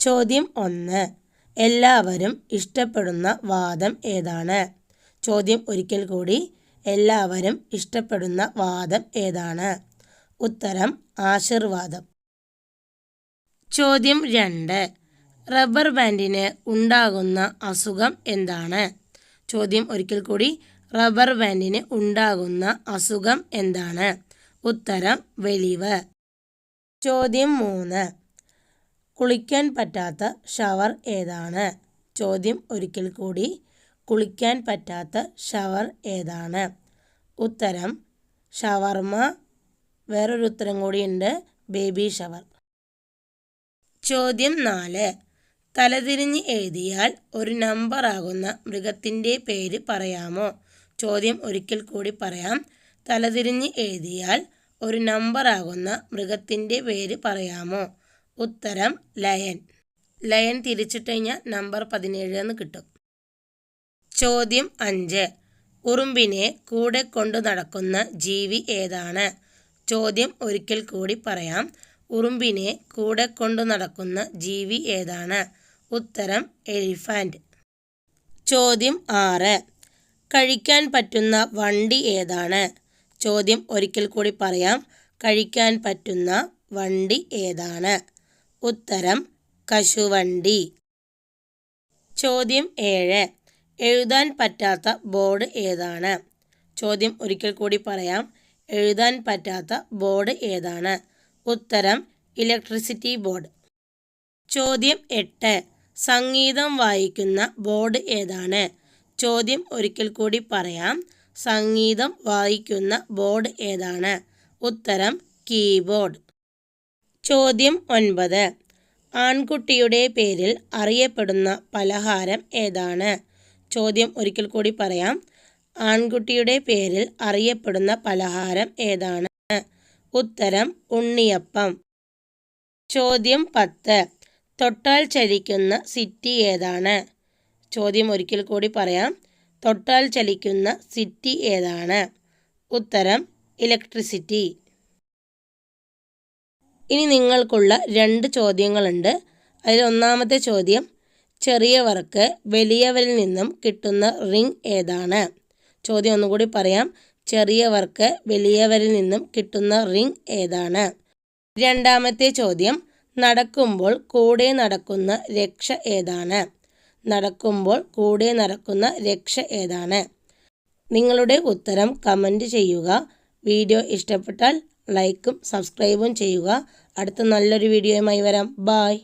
ചോദ്യം ഒന്ന്. എല്ലാവരും ഇഷ്ടപ്പെടുന്ന വാദം ഏതാണ്? ചോദ്യം ഒരിക്കൽ കൂടി. എല്ലാവരും ഇഷ്ടപ്പെടുന്ന വാദം ഏതാണ്? ഉത്തരം ആശീർവാദം. ചോദ്യം രണ്ട്. റബ്ബർ ബാൻഡിന് ഉണ്ടാകുന്ന അസുഖം എന്താണ്? ചോദ്യം ഒരിക്കൽ കൂടി. റബ്ബർ ബാൻഡിന് ഉണ്ടാകുന്ന അസുഖം എന്താണ്? ഉത്തരം വെളിവ്. ചോദ്യം മൂന്ന്. കുളിക്കാൻ പറ്റാത്ത ഷവർ ഏതാണ്? ചോദ്യം ഒരിക്കൽ കൂടി. കുളിക്കാൻ പറ്റാത്ത ഷവർ ഏതാണ്? ഉത്തരം ഷവർമ. വേറൊരു ഉത്തരം കൂടിയുണ്ട് ബേബി ഷവർ. ചോദ്യം നാല്. തലതിരിഞ്ഞ് എഴുതിയാൽ ഒരു നമ്പർ ആകുന്ന മൃഗത്തിന്റെ പേര് പറയാമോ? ചോദ്യം ഒരിക്കൽ കൂടി പറയാം. തലതിരിഞ്ഞ് എഴുതിയാൽ ഒരു നമ്പർ ആകുന്ന മൃഗത്തിന്റെ പേര് പറയാമോ? ഉത്തരം ലയൻ. ലയൻ തിരിച്ചിട്ട് കഴിഞ്ഞാൽ നമ്പർ പതിനേഴ് എന്ന് കിട്ടും. ചോദ്യം അഞ്ച്. ഉറുമ്പിനെ കൂടെ കൊണ്ടു നടക്കുന്ന ജീവി ഏതാണ്? ചോദ്യം ഒരിക്കൽ കൂടി പറയാം. ഉറുമ്പിനെ കൂടെ കൊണ്ടു നടക്കുന്ന ജീവി ഏതാണ്? ഉത്തരം എലിഫാന്റ് ചോദ്യം ആറ്. കഴിക്കാൻ പറ്റുന്ന വണ്ടി ഏതാണ്? ചോദ്യം ഒരിക്കൽ കൂടി പറയാം. കഴിക്കാൻ പറ്റുന്ന വണ്ടി ഏതാണ്? ഉത്തരം കശുവണ്ടി. ചോദ്യം ഏഴ്. എഴുതാൻ പറ്റാത്ത ബോർഡ് ഏതാണ്? ചോദ്യം ഒരിക്കൽ കൂടി പറയാം. എഴുതാൻ പറ്റാത്ത ബോർഡ് ഏതാണ്? ഉത്തരം ഇലക്ട്രിസിറ്റി ബോർഡ്. ചോദ്യം എട്ട്. സംഗീതം വായിക്കുന്ന ബോർഡ് ഏതാണ്? ചോദ്യം ഒരിക്കൽ കൂടി പറയാം. സംഗീതം വായിക്കുന്ന ബോർഡ് ഏതാണ്? ഉത്തരം കീബോർഡ്. ചോദ്യം ഒൻപത്. ആൺകുട്ടിയുടെ പേരിൽ അറിയപ്പെടുന്ന പലഹാരം ഏതാണ്? ചോദ്യം ഒരിക്കൽ കൂടി പറയാം. ആൺകുട്ടിയുടെ പേരിൽ അറിയപ്പെടുന്ന പലഹാരം ഏതാണ്? ഉത്തരം ഉണ്ണിയപ്പം. ചോദ്യം പത്ത്. തൊട്ടാൽ ചലിക്കുന്ന സിറ്റി ഏതാണ്? ചോദ്യം ഒരിക്കൽ കൂടി പറയാം. തൊട്ടാൽ ചലിക്കുന്ന സിറ്റി ഏതാണ്? ഉത്തരം ഇലക്ട്രിസിറ്റി. ഇനി നിങ്ങൾക്കുള്ള രണ്ട് ചോദ്യങ്ങളുണ്ട്. അതിൽ ഒന്നാമത്തെ ചോദ്യം ചെറിയവർക്ക് വലിയവരിൽ നിന്നും കിട്ടുന്ന റിംഗ് ഏതാണ്? ചോദ്യം ഒന്നുകൂടി പറയാം ചെറിയവർക്ക് വലിയവരിൽ നിന്നും കിട്ടുന്ന റിംഗ് ഏതാണ്? രണ്ടാമത്തെ ചോദ്യം നടക്കുമ്പോൾ കൂടെ നടക്കുന്ന രക്ഷ ഏതാണ്? നടക്കുമ്പോൾ കൂടെ നടക്കുന്ന രക്ഷ ഏതാണ്? നിങ്ങളുടെ ഉത്തരം കമന്റ് ചെയ്യുക. വീഡിയോ ഇഷ്ടപ്പെട്ടാൽ ലൈക്കും സബ്സ്ക്രൈബും ചെയ്യുക. അടുത്ത നല്ലൊരു വീഡിയോയുമായി വരാം. ബായ്